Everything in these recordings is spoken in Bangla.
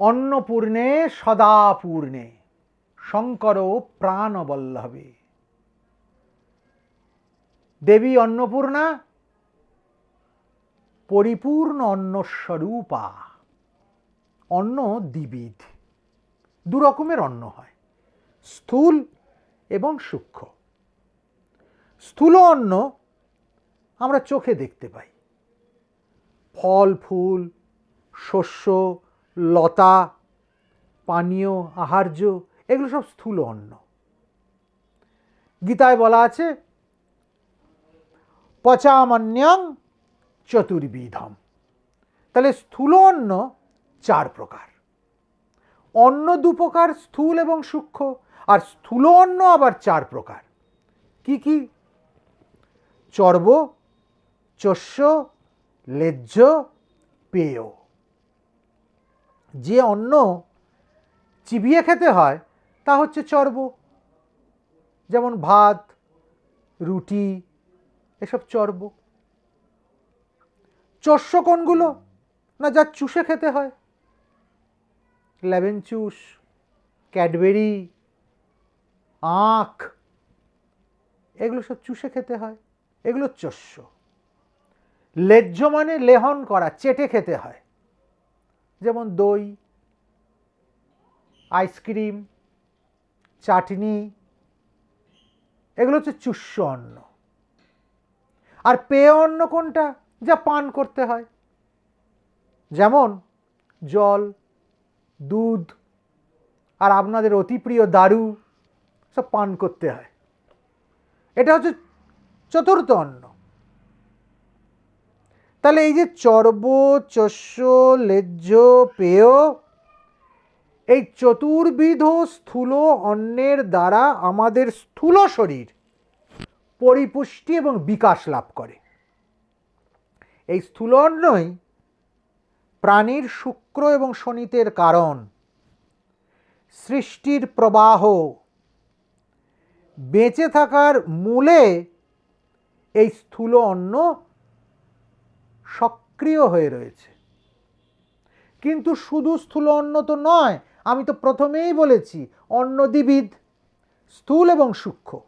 অন্নপূর্ণে সদাপূর্ণে শঙ্কর প্রাণবল্লভে। দেবী অন্নপূর্ণা, পরিপূর্ণ অন্নস্বরূপা। অন্ন দ্বিবিধ, দু রকমের অন্ন হয়, স্থূল এবং সূক্ষ্ম। স্থূল অন্ন আমরা চোখে দেখতে পাই। ফল, ফুল, শস্য লতা, পানীয়, আহার্য, এগুলো সব স্থূল অন্ন। গীতায় বলা আছে, পচামন্যং চতুর্বিধম। তাহলে স্থূল অন্ন চার প্রকার। অন্ন দু প্রকার, স্থূল এবং সূক্ষ্ম, আর স্থূল অন্ন আবার চার প্রকার। কি কি? চর্ব, চস্য, লেজ্জ, পেয়। যে অন্ন চিবিয়ে খেতে হয়, তা হচ্ছে চর্ব। যেমন ভাত, রুটি, এসব চর্ব। চস্য কোনগুলো? না যা চুষে খেতে হয়। লেবেন চুষ, ক্যাডবেরি, আখ, এগুলো সব চুষে খেতে হয়। এগুলো চস্য লেজ্জ মানে লেহন করা, চেটে খেতে হয়। যেমন দই, আইসক্রিম, চাটনি, এগুলো হচ্ছে চুষ্য অন্ন। আর পেয় অন্ন কোনটা? যা পান করতে হয়। যেমন জল, দুধ আর আপনাদের অতি প্রিয় দারু সব পান করতে হয়। এটা হচ্ছে চতুর্থ অন্ন। তাহলে এই যে চর্ব, চস্য, লেজ্জ, পেয়, এই চতুর্বিধ স্থূল অন্নের দ্বারা আমাদের স্থূল শরীর পরিপুষ্টি এবং বিকাশ লাভ করে। এই স্থূল অন্নই প্রাণীর শুক্র এবং শনিতের কারণ, সৃষ্টির প্রবাহ, বেঁচে থাকার মূলে এই স্থূল অন্ন সক্রিয় হয়ে রয়েছে। কিন্তু শুধু স্থূল অন্ন তো নয়, আমি তো প্রথমেই বলেছি অন্ন দ্বিবিধ স্থূল এবং সূক্ষ্ম।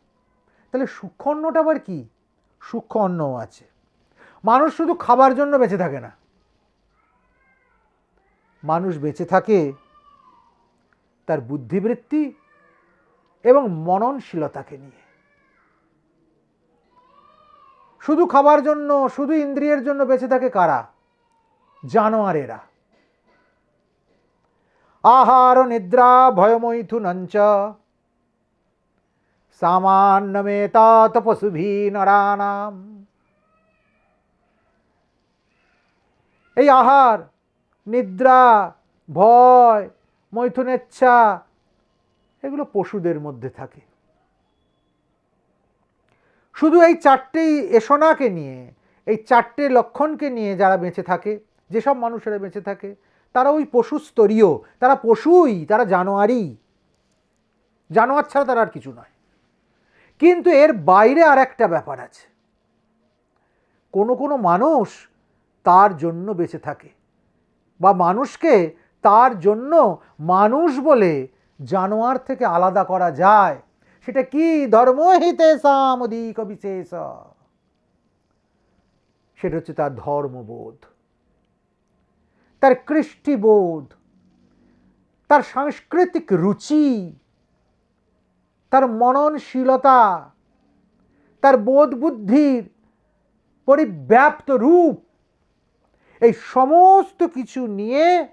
তাহলে সূক্ষ্ম অন্নটা আবার কি? সূক্ষ্ম অন্নও আছে। মানুষ শুধু খাবার জন্য বেঁচে থাকে না। মানুষ বেঁচে থাকে তার বুদ্ধিবৃত্তি এবং মননশীলতাকে নিয়ে। শুধু খাবার জন্য, শুধু ইন্দ্রিয়ের জন্য বেঁচে থাকে কারা? জানোয়ারেরা। আহার নিদ্রা ভয়মৈথুনঞ্চ। সামান্যমেতা তপসুভি নরানাম এই আহার, নিদ্রা, ভয়, মৈথুনেচ্ছা, এগুলো পশুদের মধ্যে থাকে। শুধু এই চারটেই এসনাকে নিয়ে, এই চারটে লক্ষণকে নিয়ে যারা বেঁচে থাকে, যেসব মানুষেরা বেঁচে থাকে, তারা ওই পশু স্তরীয়, তারা পশুই, তারা জানোয়ারই। জানোয়ার ছাড়া তারা আর কিছু নয়। কিন্তু এর বাইরে আর একটা ব্যাপার আছে। কোনো কোনো মানুষ তার জন্য বেঁচে থাকে বা মানুষকে তার জন্য মানুষ বলে জানোয়ার থেকে আলাদা করা যায়। সেটা কি ধর্মহিতে সামদিক বিশেষ? সেটা হচ্ছে তার ধর্মবোধ, তার কৃষ্টিবোধ, তার সাংস্কৃতিক রুচি, তার মননশীলতা, তার বোধ বুদ্ধির পরিব্যাপ্ত রূপ। এই সমস্ত কিছু নিয়ে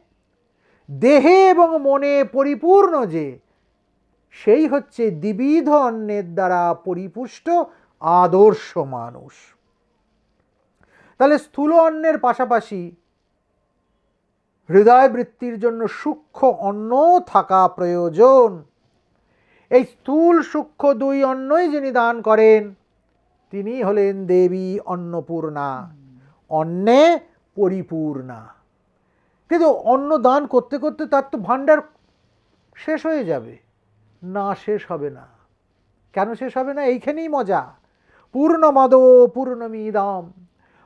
দেহে এবং মনে পরিপূর্ণ যে সেই হচ্ছে দ্বিবিধ অন্নের দ্বারা পরিপুষ্ট আদর্শ মানুষ। তাহলে স্থূল অন্নের পাশাপাশি হৃদয় বৃত্তির জন্য সূক্ষ্ম অন্ন থাকা প্রয়োজন। এই স্থূল সূক্ষ্ম দুই অন্নই যিনি দান করেন, তিনি হলেন দেবী অন্নপূর্ণা। অন্নে পরিপূর্ণা। কিন্তু অন্ন দান করতে করতে তার তো ভাণ্ডার শেষ হয়ে যাবে। না, শেষ হবে না। কেন শেষ হবে না? এইখানেই মজা। পূর্ণমদ পূর্ণমিদম।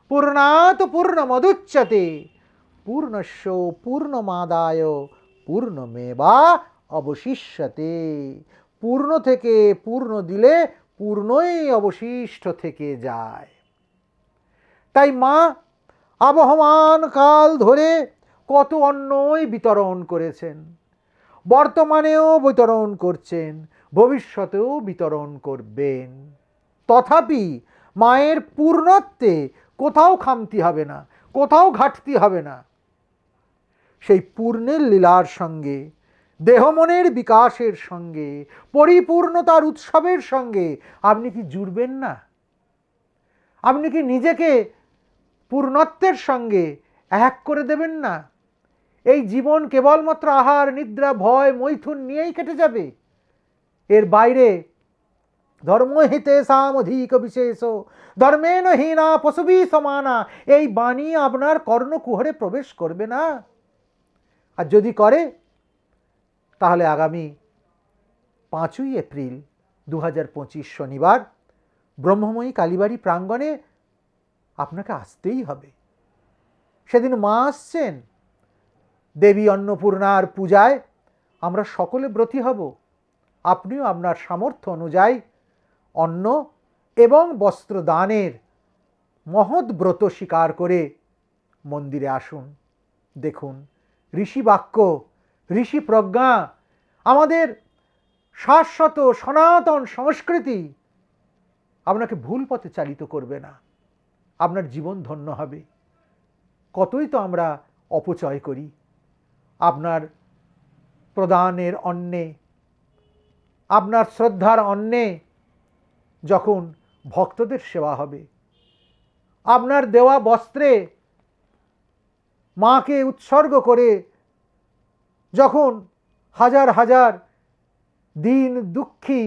পূর্ণাত পূর্ণমদুচ্যতে পূর্ণস্য পূর্ণমাদায় পূর্ণমেবা অবশিষ্যতে। পূর্ণ থেকে পূর্ণ দিলে পূর্ণই অবশিষ্ট থেকে যায়। তাই মা, আবহমান কাল ধরে কত অন্নই বিতরণ করেছেন। বর্তমানেও বিতরণ করছেন, ভবিষ্যতেও বিতরণ করবেন। তথাপি মায়ের পূর্ণত্বে কোথাও খামতি হবে না, কোথাও ঘাটতি হবে না। সেই পূর্ণের লীলার সঙ্গে, দেহমনের বিকাশের সঙ্গে, পরিপূর্ণতার উৎসবের সঙ্গে আপনি কি জুড়বেন না? আপনি কি নিজেকে পূর্ণত্বের সঙ্গে এক করে দেবেন না? এই জীবন কেবলমাত্র আহার, নিদ্রা, ভয়, মৈথুন নিয়েই কেটে যাবে। এর বাইরে ধর্মহিতে সামধিক বিশেষ ধর্মেন হীনা, পশুবি সমানা, এই বাণী আপনার কর্ণকুহরে প্রবেশ করবে না। আর যদি করে, তাহলে আগামী পাঁচই এপ্রিল দু হাজার পঁচিশ শনিবার ব্রহ্মময়ী কালীবাড়ি প্রাঙ্গণে আপনাকে আসতেই হবে। সেদিন মা আসছেন দেবী অন্নপূর্ণার পূজায় আমরা সকলে ব্রতী হব। আপনিও আপনার সামর্থ্য অনুযায়ী অন্ন এবং বস্ত্র দানের মহৎ ব্রত স্বীকার করে মন্দিরে আসুন। দেখুন ঋষি বাক্য ঋষি প্রজ্ঞা আমাদের শাশ্বত সনাতন সংস্কৃতি আপনাকে ভুল পথে চালিত করবে না। আপনার জীবন ধন্য হবে। কতই তো আমরা অপচয় করি। আপনার প্রদানের অন্নে, আপনার শ্রদ্ধার অন্নে যখন ভক্তদের সেবা হবে, আপনার দেওয়া বস্ত্রে মাকে উৎসর্গ করে যখন হাজার হাজার দিন দুঃখী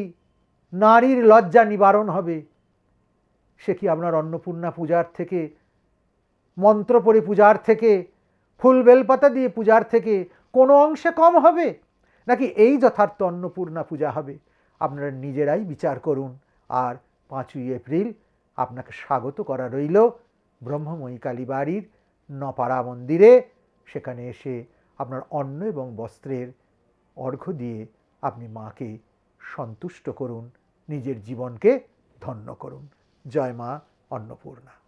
নারীর লজ্জা নিবারণ হবে, সে কি আপনার অন্নপূর্ণা পূজার থেকে মন্ত্র পড়ে পূজার থেকে ফুল বেলপাতা দিয়ে পূজার থেকে কোনো অংশে কম হবে? নাকি এই যথার্থ অন্নপূর্ণা পূজা হবে? আপনারা নিজেরাই বিচার করুন। আর পাঁচই এপ্রিল আপনাকে স্বাগত করা রইল ব্রহ্মময়ী কালীবাড়ির নপাড়া মন্দিরে। সেখানে এসে আপনার অন্ন এবং বস্ত্রের অর্ঘ্য দিয়ে আপনি মাকে সন্তুষ্ট করুন। নিজের জীবনকে ধন্য করুন। জয় মা অন্নপূর্ণা।